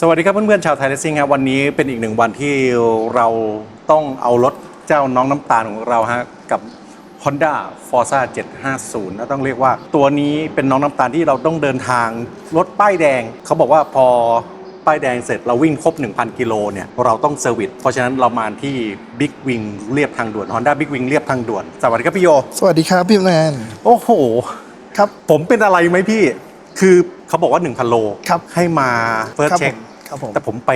สวัสดีครับเพื่อนๆชาวไทยเลสซิ่งครับวันนี้เป็นอีกหนึ่งวันที่เราต้องเอารถเจ้าน้องน้ำตาลของเราฮะกับ Honda Forza 750นะต้องเรียกว่าตัวนี้เป็นน้องน้ำตาลที่เราต้องเดินทางรถป้ายแดง เขาบอกว่าพอป้ายแดงเสร็จเราวิ่งครบ 1,000 กิโลเนี่ยเราต้องเซอร์วิสเพราะฉะนั้นเรามาที่ Big Wing เรียบทางด่วน Honda Big Wing เรียบทางด่วน สวัสดีครับพี่โย สวัสดีครับพี่แมนโอ้โห ครับ ผมเป็นอะไรไหมพี่ คือ เขาบอกว่า 1,000 โล ครับ ให้มาเฟิร์สครับเช็ค ผมครับผมแต่ผมไป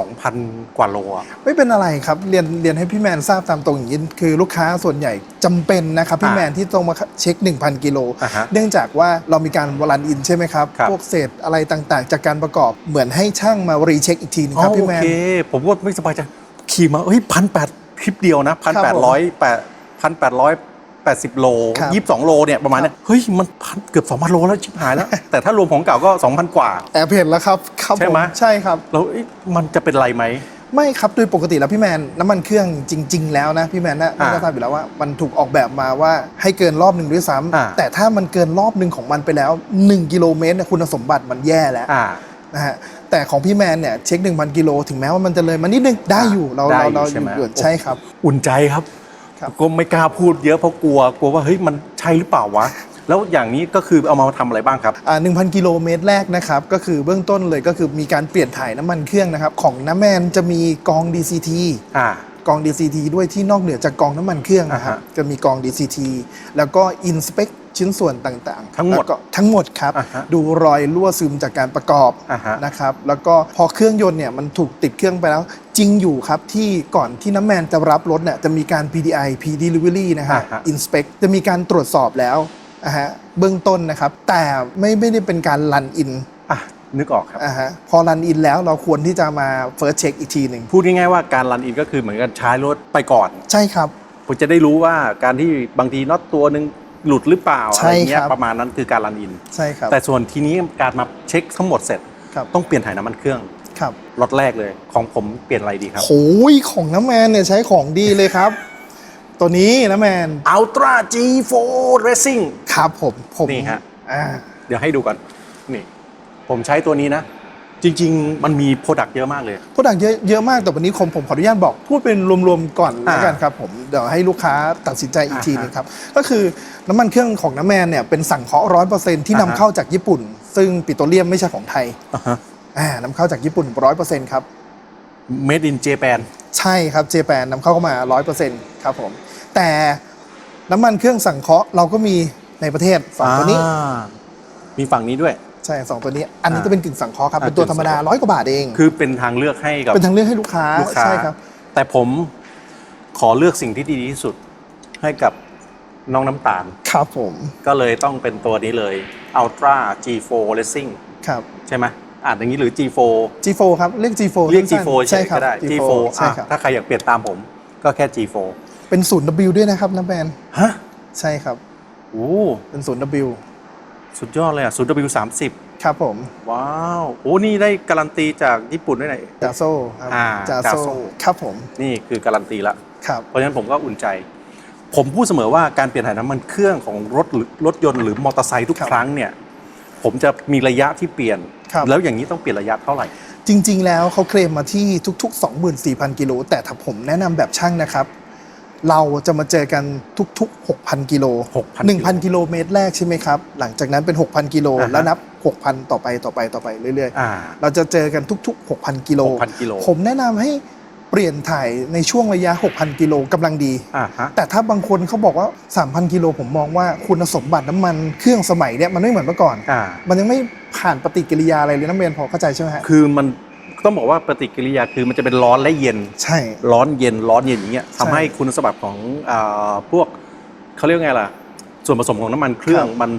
2,000 กว่าโลอะ ไม่เป็นอะไรครับเรียนเรียนให้พี่แมนทราบตามตรงอย่างนี้คือลูกค้าส่วนใหญ่จำเป็นนะครับพี่อ่า แมนที่ต้องมาเช็ค 1,000 กิโล อ่าฮะ เนื่องจากว่าเรามีการวรันอินใช่ไหมครับ ครับ พวกเศษอะไรต่างๆ จากการประกอบเหมือนให้ช่างมารีเช็คอีกทีนึงครับอ๋อพี่โอแมนเค ผมก็ไม่สบายใจขี่มาเฮ้ยพันแปดคลิปเดียวนะพันครัแปบดผมร้อยแปดพันแปดร้อย แปดสิบโล ครับยี่สิบสองโลเนี่ยประมาณเนี้ยเฮ้ยมันพันเกือบสองพันโลแล้วชิบหายแล้ว แต่ถ้ารวมของเก่าก็สองพันกว่า แอบเห็นแล้วครับครับใช่ไหม ผใช่ครับ แล้วเอ๊ะมันจะเป็นไรไหม ไม่ครับโดยปกติแล้วพี่แมนน้ำมันเครื่องจริง ๆ แล้วนะพี่แมนนะอ่าน่าจะทราบอยู่แล้วว่ามันถูกออกแบบมาว่าให้เกินรอบหนึ่งด้วยซ้อ่าำแต่ถ้ามันเกินรอบหนึ่งของมันไปแล้ว 1 กิโลเมตรเนี่ยคุณสมบัติมันแย่แล้วอ่า นะฮะแต่ของพี่แมนเนี่ยเช็ค 1,000 กิโลถึงแม้ว่ามันจะเลยมานิดนึงได้อยู่เราได้เราอยู่เราใช่ไหม อยู่ใช่ครับ อุ่นใจครับครับ ก็ไม่กล้าพูดเยอะเพราะกลัวกลัวว่าเฮ้ยมันใช่หรือเปล่าวะแล้วอย่างนี้ก็คือเอามาทำอะไรบ้างครับอ่า1,000 กิโลเมตรแรกนะครับ ก็คือเบื้องต้นเลยก็คือมีการเปลี่ยนถ่ายน้ำมันเครื่องนะครับ ของน้ำแมนจะมีกอง DCT อ่า กอง DCT ด้วยที่นอกเหนือจากกองน้ำมันเครื่องนะครับอ่าฮะจะมีกอง DCT แล้วก็ Inspect ชิ้นส่วนต่างๆ ทั้งหมดแล้วก็ทั้งหมดครับอ่าฮะดูรอยรั่วซึมจากการประกอบอ่าฮะนะครับ แล้วก็พอเครื่องยนต์เนี่ยมันถูกติดเครื่องไปแล้ว จริงอยู่ครับที่ก่อนที่น้ำแมนจะรับรถเนี่ยจะมีการ PDI P delivery นะฮะอ่าฮะ Inspect จะมีการตรวจสอบแล้วนะฮะเบื้องต้นนะครับ แต่ไม่ไม่ได้เป็นการรันอินอะ นึกออกครับ อ่าฮะพอรันอินแล้วเราควรที่จะมา first check อีกทีหนึ่งพูดง่ายๆว่าการรันอินก็คือเหมือนกันใช้รถไปก่อนใช่ครับผมจะได้รู้ว่าการที่บางทีน็อตตัวหนึ่งหลุดหรือเปล่าใช่อะไรเงี้ยครับ ประมาณนั้นคือการรันอิน ใช่ครับแต่ส่วนทีนี้การมาเช็คทั้งหมดเสร็จ ครับต้องเปลี่ยนถ่ายน้ำมันเครื่องครับรถแรกเลยของผมเปลี่ยนอะไรดีครับโอ้ยของน้ำแมนเนี่ยใช้ของดีเลยครับ ตัวนี้น้ำแมน Ultra G4 Racing ครับผมผมนี่ฮะ อ่า เดี๋ยวให้ดูก่อนนี่ ผมใช้ตัวนี้นะ จริง ๆ มันมีโปรดักต์เยอะมากเลย โปรดักต์เยอะเยอะมากแต่วันนี้ผมผมขออนุญาตบอกพูดเป็นรวมๆก่อนอ่าแล้วกันครับผมเดี๋ยวให้ลูกค้าตัดสินใจอีกอ่าทีนึงครับ ก็คือน้ำมันเครื่องของน้ำแมนเนี่ยเป็นสั่งเคาะร้อยเปอร์เซ็นที่นำอ่าฮะเข้าจากญี่ปุ่น ซึ่งปิโตรเลียมไม่ใช่ของไทยอ่าฮะอ่านำเข้าจากญี่ปุ่นร้อยเปอร์เซ็นครับ Made in Japan ใช่ครับเจแปนนำเข้ามาร้อยเปอร์เซ็นครับผมแต่น้ำมันเครื่องสั่งเคาะเราก็มีในประเทศสองตัวนี้อ่ามีฝั่งนี้ด้วย ใช่สองตัวนี้ อันนี้อ่าจะเป็นกึ่งสังเคราะห์ครับอ่าเป็นตัวธรรมดากึ่งสังเคราะห์ร้อยกว่าบาทเองคือเป็นทางเลือกให้กับเป็นทางเลือกให้ลูกค้าลูกค้าใช่ครับ แต่ผมขอเลือกสิ่งที่ดีที่สุดให้กับน้องน้ำตาล ครับผม ก็เลยต้องเป็นตัวนี้เลย Ultra G4 Racing ครับ ใช่ไหมอ่านอย่างนี้หรือ G4 G4 ครับ เรียก G4 เรียกสั้น G4 ๆใช่ครับก็ได้ G4 ใช่อะครับถ้าใครอยากเปลี่ยนตามผม ก็แค่ G4 เป็นศูนย์ W ด้วยนะครับน้ำแบนฮะ ใช่ครับโอ้เป็นศูนย์ W สุดยอดเลยอะ 0W30 ครับผม ว้าว โอ้ นี่ได้การันตีจากญี่ปุ่นด้วยไหนจาโซ่ครับอ่าจาจาโซ่ โซ่ครับผมนี่คือการันตีละ ครับ เพราะฉะนั้นผมก็อุ่นใจ ผมพูดเสมอว่าการเปลี่ยนถ่ายน้ำมันเครื่องของรถหรือรถยนต์หรือมอเตอร์ไซค์ทุกครับครั้งเนี่ย ผมจะมีระยะที่เปลี่ยน ครับ แล้วอย่างนี้ต้องเปลี่ยนระยะเท่าไหร่ จริง ๆ แล้วเขาเคลมมาที่ทุก ๆ 24,000 กิโลแต่ถ้าผมแนะนำแบบช่างนะครับ เราจะมาเจอกันทุกๆ 6,000 กิโล6,000 1,000 กิโลเมตรแรกใช่ไหมครับ หลังจากนั้นเป็น 6,000 กิโล อ่าฮะ แล้วนับ 6,000 ต่อไปต่อไปต่อไปเรื่อยอ่าๆ เราจะเจอกันทุก ๆ 6,000 กิโล 6,000กิโลผมแนะนำให้เปลี่ยนถ่ายในช่วงระยะ 6,000 กิโลกำลังดี อ่าฮะแต่ถ้าบางคนเขาบอกว่า 3,000 กิโลผมมองว่าคุณสมบัติน้ำมันเครื่องสมัยเนี้ยมันไม่เหมือนเมื่อก่อน อ่า มันยังไม่ผ่านปฏิกิริยาอะไรเลยน้ำเรียนพอเข้าใจใช่ไหมฮะ คือมัน ต้องบอกว่าปฏิกิริยาคือมันจะเป็นร้อนและเย็น ใช่ ร้อนเย็นร้อนเย็นอย่างเงี้ยใช่ทำให้คุณสมบัติของอาพวกเขาเรียกว่าไงล่ะ ส่วนผสมของน้ำมันเครื่องครับมัน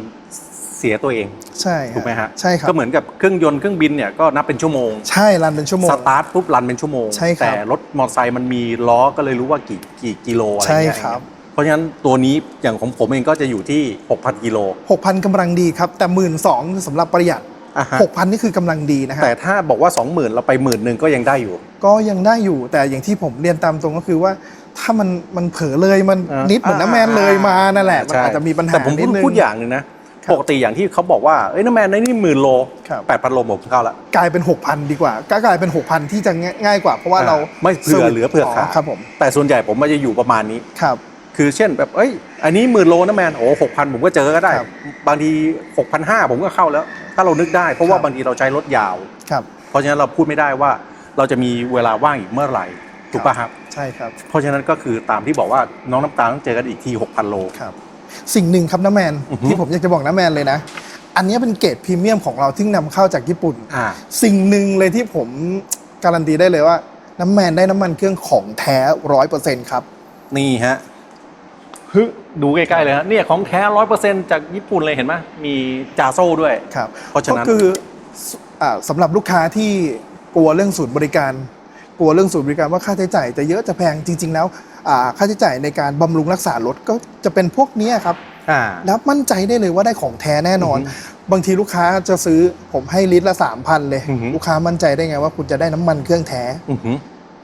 เสียตัวเองใช่ถูกไหมฮะใช่ครับก็เหมือนกับเครื่องยนต์เครื่องบินเนี่ยก็นับเป็นชั่วโมง ใช่รันเป็นชั่วโมง สตาร์ทปุ๊บรันเป็นชั่วโมง ใช่ครับ แต่รถมอเตอร์ไซค์มันมีล้อก็เลยรู้ว่ากี่กี่กิโลอะไรใช่เงี้ยครับ เพราะฉะนั้นตัวนี้อย่างของผมเองก็จะอยู่ที่ 6,000 กิโล 6,000กำลังดีครับ แต่หมื่นสองสำหรับประหยัด อะฮะ6,000นี่คือกำลังดีนะฮะ แต่ถ้าบอกว่า 20,000 เราไปหมื่นหนึ่งก็ยังได้อยู่ ก็ยังได้อยู่แต่อย่างที่ผมเรียนตามตรงก็คือว่า ถ้ามันมันเผลอเลยมันอ่านิดเหมือนน้ำแมนเลยมานั่นแหละมันใช่อาจจะมีปัญหาแต่ผมพูนิดดนึง พูดอย่างหนึ่งนะ ครับปกติอย่างที่เขาบอกว่าเอ้ยน้ำแมนในนี่หมื่นโลครับ แปดพันโลผมเข้าละ กลายเป็น 6,000 ดีกว่าก็กลายเป็น 6,000 ที่จะง่ายกว่า เพราะว่าเราไม่เผื่อเหลือเผื่อขาด ครับผมแต่ส่วนใหญ่ผมมันจะอยู่ประมาณนี้ ครับ คือเช่นแบบเอ้ยอันนี้หมื่นโลนะแมนโอ้หกพันผมก็เจอก็ได้ครับบางทีหกพันห้าผมก็เข้าแล้ว ถ้าเรานึกได้เพราะว่าครับบางทีเราใช้รถยาวครับเพราะฉะนั้นเราพูดไม่ได้ว่าเราจะมีเวลาว่างอีกเมื่อไหร่ถูกป่ะครับใช่ครับ เพราะฉะนั้นก็คือตามที่บอกว่าน้องน้ำตาลต้องเจอกันอีกที6,000โลครับสิ่งหนึ่งครับน้าแมนอือฮึที่ผมอยากจะบอกน้าแมนเลยนะ อันนี้เป็นเกรดพรีเมียมของเราที่นำเข้าจากญี่ปุ่นอ่าสิ่งหนึ่งเลยที่ผมการันตีได้เลยว่า น้ำแมนได้น้ำมันเครื่องของแท้ร้อยเปอร์เซ็นต์ครับ นี่ฮะ ฮึดูใกล้ๆเลยฮะเนี่ยของแท้ร้อยเปอร์เซ็นต์จากญี่ปุ่นเลยเห็นไหมมีจาโซ่ด้วย ครับเพราะฉะนั้น ก็คือสอ่าสำหรับลูกค้าที่กลัวเรื่องศูนย์บริการ กลัวเรื่องศูนย์บริการว่าค่าใช้จ่ายจะเยอะจะแพงจริง ๆ แล้วอ่าค่าใช้จ่ายในการบำรุงรักษารถก็จะเป็นพวกเนี้ยครับ อ่าแล้วมั่นใจได้เลยว่าได้ของแท้แน่นอนอือฮึบางทีลูกค้าจะซื้อผมให้ลิตรละ3,000เลย อือฮึลูกค้ามั่นใจได้ไงว่าคุณจะได้น้ำมันเครื่องแท้ อือหือ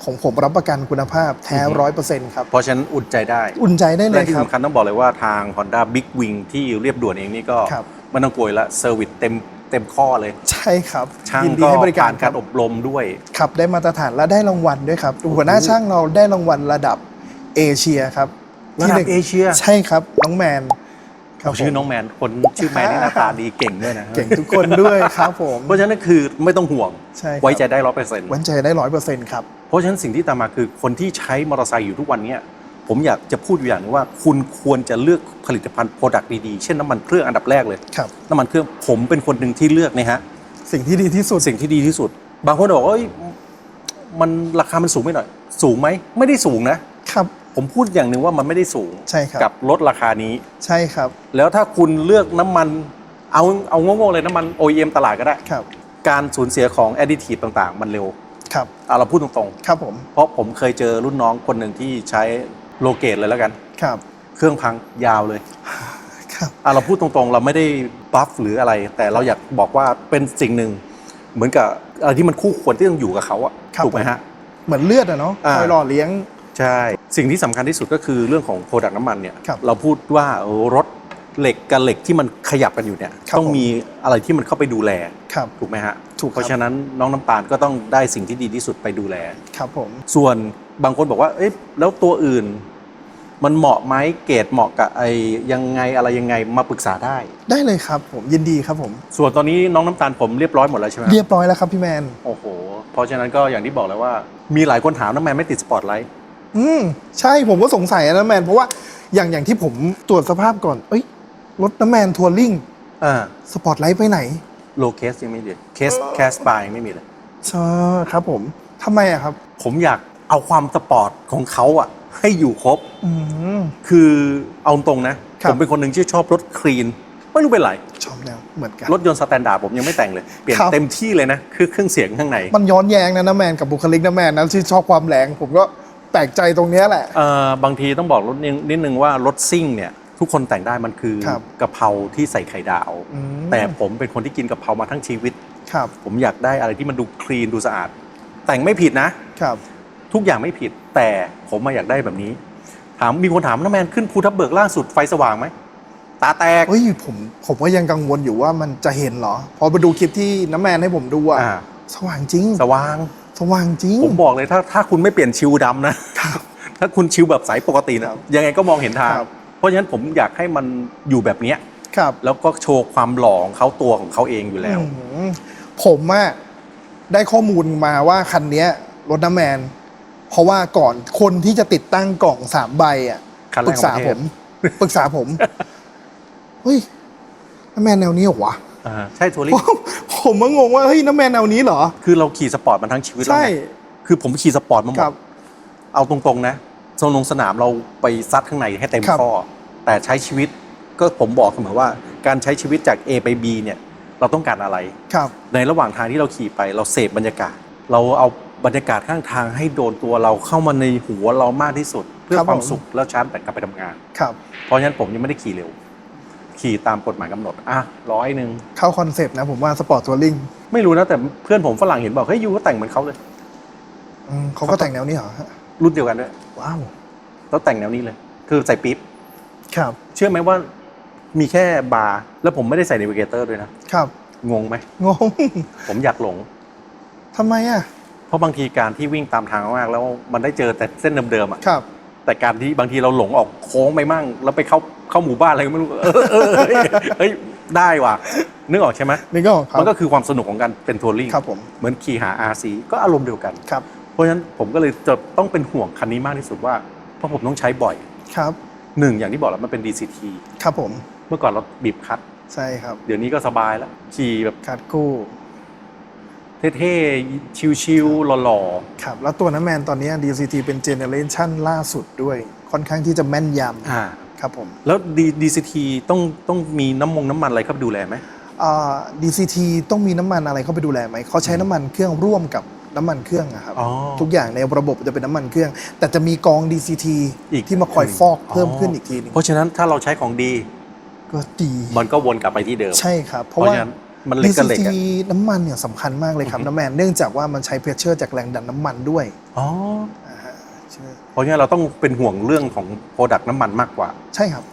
ของผมรับประกันคุณภาพแท้อือฮึร้อยเปอร์เซ็นต์ครับ เพราะฉะนั้นอุ่นใจได้ อุ่นใจได้เลและยที่ครับ สำคัญต้องบอกเลยว่าทาง Honda Big Wing ที่เรียบด่วนเองนี่ก็ครับ ไม่ต้องกลัวละเซอร์วิสเต็มเต็มข้อเลย ใช่ครับช่างยินดีก็ให้บริการผ่านคการรับอบรมด้วย ขับได้มาตรฐานและได้รางวัลด้วยครับหัวหน้าช่างเราได้รางวัลระดับเอเชียครับระดับที่หนึ่งเอเชีย ใช่ครับน้องแมน ครับเอาชื่อผมน้องแมนคนชื่อแมนนี่หน้าตาดีเก่งด้วยนะเก่งทุกคนด้วยครับผม เพราะฉะนั้นคือไม่ต้องห่วงใช่ครับ ไว้ใจได้ร้อยเปอร์เซ็นต์ ไว้ใจได้ร้อยเปอร์เซ็นต์ครับ เพราะฉะนั้นสิ่งที่ตามมาคือคนที่ใช้มอเตอร์ไซค์อยู่ทุกวันเนี้ยผมอยากจะพูดอยู่อย่างหนึงว่า คุณควรจะเลือกผลิตภัณฑ์โปรดักต์ดีๆ เช่นน้ำมันเครื่องอันดับแรกเลย ครับ น้ำมันเครื่องผมเป็นคนหนึ่งที่เลือกนะฮะสิ่งที่ดีที่สุด สิ่งที่ดีที่สุด บางคนบอกว่าเอ้ยมันราคามันสูงไปหน่อย สูงไหมไม่ได้สูงนะ ครับ ผมพูดอย่างหนึ่งว่ามันไม่ได้สูงใช่ครับ กับรถราคานี้ ใช่ครับแล้วถ้าคุณเลือกน้ำมันเอาเอาโง่ๆเลยน้ำมัน OEM ตลาดก็ได้ ครับการสูญเสียของแอดดิทีฟต่างๆ มันเร็วครับอะเราพูดตรงครับผมๆ เพราะผมเคยเจอรุ่นน้องคนหนึ่งที่ใช้โลเกตเลยแล้วกัน ครับเครื่องพังยาวเลยครับ อะเราพูดตรงๆ เราไม่ได้บัฟหรืออะไร แต่เราอยากบอกว่าเป็นสิ่งหนึ่ง เหมือนกับอะไรที่มันคู่ควรที่ต้องอยู่กับเขาอะครับ ถูกไหมฮะ เหมือนเลือดอะเนาะอ่า คอยหล่อเลี้ยง ใช่ สิ่งที่สำคัญที่สุดก็คือเรื่องของโปรดักต์น้ำมันเนี่ยครับเราพูดว่าเออรถเหล็กกับเหล็กที่มันขยับกันอยู่เนี่ยครับต้องมีอะไรที่มันเข้าไปดูแลครับ ถูกไหมฮะถูกครับ เพราะฉะนั้นน้องน้ำตาลก็ต้องได้สิ่งที่ดีที่สุดไปดูแล ครับผม ส่วนบางคนบอกว่า เอ๊ะแล้วตัวอื่น มันเหมาะไหมเกรดเหมาะกับไอ้ยังไงอะไรยังไงมาปรึกษาได้ ได้เลยครับผมยินดีครับผม ส่วนตอนนี้น้องน้ำตาลผมเรียบร้อยหมดแล้วใช่ไหมครับเรียบร้อยแล้วครับพี่แมน โอ้โห เพราะฉะนั้นก็อย่างที่บอกแล้วว่า มีหลายคนถามน้ำแมนไม่ติดสปอร์ตไลท์ อืมใช่ผมก็สงสัยนะแมน เพราะว่าอย่างอย่างที่ผมตรวจสภาพก่อน เอ้ยรถน้ำแมนทัวริงอ่าสปอร์ตไลท์ไปไหนโลเคสยังไม่มีเคสแคสบายไม่มีเลย ใช่ครับผมทำไมอะครับ ผมอยากเอาความสปอร์ตของเขาอะให้อยู่ครบ อืม คือเอาตรงนะ ครับ ผมเป็นคนหนึ่งที่ชอบรถคลีน ไม่รู้เป็นไร ชอบแล้วเหมือนกัน รถยนต์สแตนดาร์ดผมยังไม่แต่งเลย เปลี่ยนครับ เต็มที่เลยนะ คือเครื่องเสียงข้างใน มันย้อนแย้งนะน้ำแมนกับบุคลิกน้ำแมนนั้นที่ชอบความแรงผมก็ แปลกใจตรงเนี้ยแหละ เอ่อบางทีต้องบอกรถนิดนิดนึงว่ารถซิ่งเนี่ยทุกคนแต่งได้มันคือครับ กะเพราที่ใส่ไข่ดาว อืมแต่ผมเป็นคนที่กินกะเพรามาทั้งชีวิต ครับผมอยากได้อะไรที่มันดูคลีนดูสะอาด แต่งไม่ผิดนะ ครับทุกอย่างไม่ผิด แต่ผมมาอยากได้แบบนี้ ถามมีคนถามน้าแมนขึ้นภูทับเบิกล่าสุดไฟสว่างไหมตาแตกเฮ้ยผมผมก็ยังกังวลอยู่ว่ามันจะเห็นเหรอ พอไปดูคลิปที่น้ำแมนให้ผมดูอะอ่าสว่างจริง สว่าง สว่างจริง ผมบอกเลยถ้าถ้าคุณไม่เปลี่ยนชิวดำนะ ถ้าคุณชิวแบบสายปกตินะครับยังไงก็มองเห็นทาง ครับ เพราะฉะนั้นผมอยากให้มันอยู่แบบเนี้ยครับ แล้วก็โชว์ความหล่อของเขาตัวของเขาเองอยู่แล้ว อืมผมอะได้ข้อมูลมาว่าคันเนี้ยรถน้ำแมน เพราะว่าก่อนคนที่จะติดตั้งกล่องสามใบอะคันแรปรึกกของษาประเทผศมปรึกษาผม เฮ้ยน้ำแมนแนวนี้เหรอวะ อ่าใช่ทัวริงผมผมก็งงว่าเฮ้ยน้ำแมนแนวนี้เหรอ คือเราขี่สปอร์ตมาทั้งชีวิตแล้วใช่ ไงคือผมขี่สปอร์ตมาหมคดรับเอาตรงๆนะโซนลงสนามเราไปซัดข้างในให้เต็มครับ ข้อ แต่ใช้ชีวิตก็ผมบอกเสมอว่าการใช้ชีวิตจาก A ไป B เนี่ยเราต้องการอะไร ครับ ในระหว่างทางที่เราขี่ไปเราเสพบรรยากาศ เราเอาบรรยากาศข้างทางให้โดนตัวเราเข้ามาในหัวเรามากที่สุด เพื่อครับความผมสุขแล้วชาร์จแต่กลับไปทำงาน ครับ เพราะฉะนั้นผมยังไม่ได้ขี่เร็ว ขี่ตามกฎหมายกำหนด อะร้อยหนึ่งเข้าคอนเซปต์นะผมว่าสปอร์ตทัวริงไม่รู้นะแต่เพื่อนผมฝรั่งเห็นบอกเฮ้ยยูก็แต่งเหมือนเขาเลย เขาก็แต่งแนวนี้เหรอฮะรุ่นเดียวกันด้วยว้าวแล้วแต่งแนวนี้เลย คือใส่ปี๊บครับเชื่อไหมว่ามีแค่บาร์แล้วผมไม่ได้ใส่ n น v เกเตอร์ด้วยนะครับงงไหมงง ผมอยากหลง ทำไมอะ เพราะบางทีการที่วิ่งตามทางมากๆแล้วมันได้เจอแต่เส้นเดิมๆอะครับ แต่การที่บางทีเราหลงออกโค้งไปมั่ง แล้วไปเข้าเข้าหมู่บ้านอะไรก็ไม่รู้เออเออเออเฮ้ยเฮ้ยได้ว่ะนึกออกใช่ไหมนี่ก็ครับ มันก็คือความสนุกของการเป็นทัวริงครับผม เหมือนขี่หา RC ก็อารมณ์เดียวกัน ครับ เพราะฉะนั้นผมก็เลยจะต้องเป็นห่วงคันนี้มากที่สุดว่าเพราะผมต้องใช้บ่อยครับ หนึ่งอย่างที่บอกแล้วมันเป็น DCT ครับผม เมื่อก่อนเราบีบคัด ใช่ครับ เดี๋ยวนี้ก็สบายแล้วขี่แบบคัดกู้ เท่ๆ ชิวๆหล่อครับ แล้วตัวน้ำแมนตอนนี้ DCT เป็นเจเนเรชันล่าสุดด้วย ค่อนข้างที่จะแม่นยๆอ่าำครับผม แล้ว D- DCT ต้องต้องมีน้ำมงน้ำมันอะไรเข้าไปดูแลไหมอ่า DCT ต้องมีน้ำมันอะไรเข้าไปดูแลไหมเขาใช้น้ำมันเครื่องร่วมกับน้ำมันเครื่องอะครับอ๋อทุกอย่างในระบบจะเป็นน้ำมันเครื่อง แต่จะมีกอง DCT อีกที่มาคอยฟอกเพิ่มขึ้นอีกทีหนึงเพราะฉะนั้นถ้าเราใช้ของดี ก็ดี มันก็วนกลับไปที่เดิม ใช่ครับ เพเพราะราะว่าฉะนั้น มันเหล็กกับเหล็ก DCT อะ น้ำมันเนี่ยสำคัญมากเลยครับอือฮึ น้ำแมนเนื่องจากว่ามันใช้เพรสเชอร์จากแรงดันน้ำมันด้วยอ๋ออ่าฮะใช่เพราะงั้นเราต้องเป็นห่วงเรื่องของโปรดักต์น้ำมันมากกว่า ใช่ครับ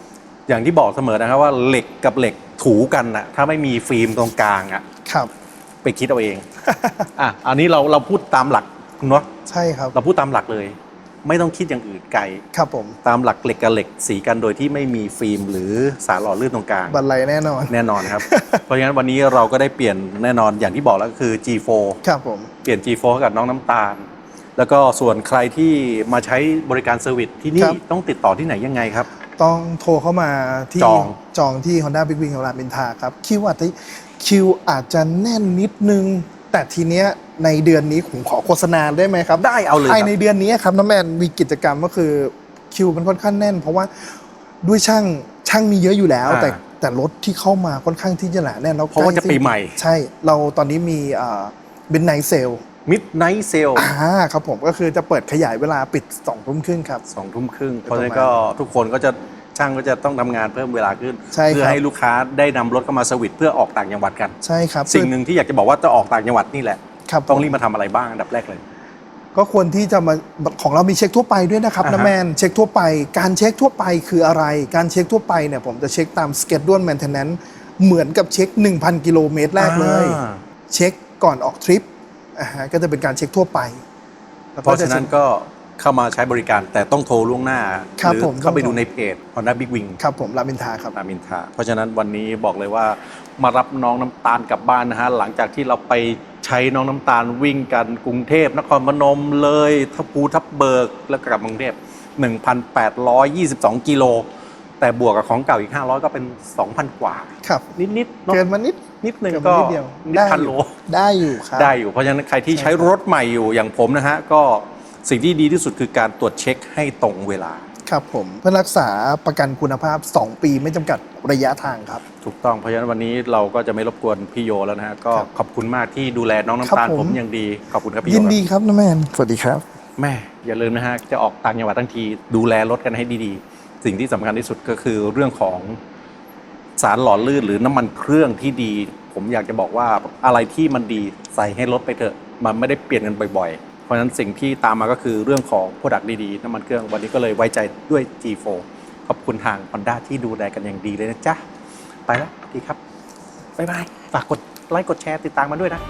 อย่างที่บอกเสมอนะครับว่าเหล็กกับเหล็กถูกันนะถ้าไม่มีฟิล์มตรงกลางอะครับ ไปคิดเอาเอง อะอันนี้เราเราพูดตามหลักเนาะใช่ครับ เราพูดตามหลักเลย ไม่ต้องคิดอย่างอื่นไกล ครับผม ตามหลักเหล็กกับเหล็กสีกันโดยที่ไม่มีฟิล์มหรือสารหล่อลื่นตรงกลาง บันไลแน่นอน แน่นอนครับ เพราะฉะนั้นวันนี้เราก็ได้เปลี่ยนแน่นอนอย่างที่บอกแล้วก็คือ G4 ครับผม เปลี่ยน G4 ให้กับน้องน้ำตาล แล้วก็ส่วนใครที่มาใช้บริการเซอร์วิสที่นี่ต้องติดต่อที่ไหนยังไงครับ ต้องโทรเข้ามาที่จอง จองที่ Honda Big Wing ของรามอินทราครับ คิวอาจจะคิวอาจจะแน่นนิดนึง แต่ทีเนี้ยในเดือนนี้ผมขอโฆษณาได้ไหมครับ ได้เอาเลยภายครับในเดือนนี้ครับน้ำแมนมีกิจกรรมก็คือคิวมันค่อนข้างแน่น เพราะว่าด้วยช่างช่างมีเยอะอยู่แล้วอ่าแต่แต่รถที่เข้ามาค่อนข้างที่จะหนาแน่นแล้วเพราะว่าใกล้จะปีใหม่ ใช่เราตอนนี้มีเป็นไนเซลมิดไนท์เซลอ่าครับผมก็คือจะเปิดขยายเวลาปิด2องทุ่มครึ่งครับสองทุ่มครึ่งประเพราะฉะนั้นมาณก็ทุกคนก็จะ ช่างก็จะต้องทำงานเพิ่มเวลาขึ้น ใช่ครับ เพื่อให้ลูกค้าได้นำรถเข้ามาสวิตช์เพื่อออกต่างจังหวัดกัน ใช่ครับสิ่งหนึ่งที่อยากจะบอกว่าจะออกต่างจังหวัดนี่แหละ ครับต้องรีบมาทำอะไรบ้างอันดับแรกเลย ก็ควรที่จะมาของเรามีเช็คทั่วไปด้วยนะครับอ่าฮะ นะแมนเช็คทั่วไป การเช็คทั่วไปคืออะไร การเช็คทั่วไปเนี่ยผมจะเช็คตามสเก d ด l e maintenance เหมือนกับเช็ค 1,000 กิโลเมตรแรกเลย อ่าเช็คก่อนออกทริปอ่าฮะก็จะเป็นการเช็คทั่วไปแล้วเพราะฉะนั้นก็ เข้ามาใช้บริการ แต่ต้องโทรล่วงหน้าครับหรืผมเข้าไปต้องโทร ดูในเพจ Honda Big Wing ครับผมรามินทราครับ รามอินทราเพราะฉะนั้นวันนี้บอกเลยว่ามารับน้องน้ำตาลกลับบ้านนะฮะ หลังจากที่เราไปใช้น้องน้ำตาลวิ่งกันกรุงเทพนครพนมเลยทับภูทับเบิกแล้วก็กลับกรุงเทพ1,822 กิโล แต่บวกกับของเก่าอีก 500 ก็เป็น 2,000 กว่า ครับ นิดๆเนาะเกินมานิด นิดนึงเกินก็มานิดเดียวนิดได้พันอโลยู่ได้อยู่ครับ ได้อยู่เพราะฉะนั้นใครที่ใช่ใช้ครับ รถใหม่อยู่อย่างผมนะฮะ ก็ สิ่งที่ดีที่สุดคือการตรวจเช็คให้ตรงเวลา ครับผมเพื่อรักษาประกันคุณภาพ 2 ปีไม่จำกัดระยะทางครับ ถูกต้องเพราะฉะนั้นวันนี้เราก็จะไม่รบกวนพี่โยแล้วนะฮะก็ครับขอบคุณมากที่ดูแลน้องครัน้ำบตาลผมผมอย่างดีขอบคุณครับพี่โยยินครับดีครับนะแมนสวัสดีครับ แม่อย่าลืมนะฮะจะออกต่างจังหวัดทั้งทีดูแลรถกันให้ดีๆ สิ่งที่สำคัญที่สุดก็คือเรื่องของสารหล่อลื่นหรือน้ำมันเครื่องที่ดี ผมอยากจะบอกว่าอะไรที่มันดีใส่ให้รถไปเถอะ มันไม่ได้เปลี่ยนกันบ่อยๆเพ ราะฉะนั้นสิ่งที่ตามมาก็คือเรื่องของ product ดีๆ น้ำมันเครื่องวันนี้ก็เลยไว้ใจด้วย G4 ขอบคุณทาง Honda ที่ดูแลกันอย่างดีเลยนะจ๊ะ ไปแล้วดีครับ บ๊ายบาย ฝากกดไลค์กดแชร์ติดตามมาด้วยนะ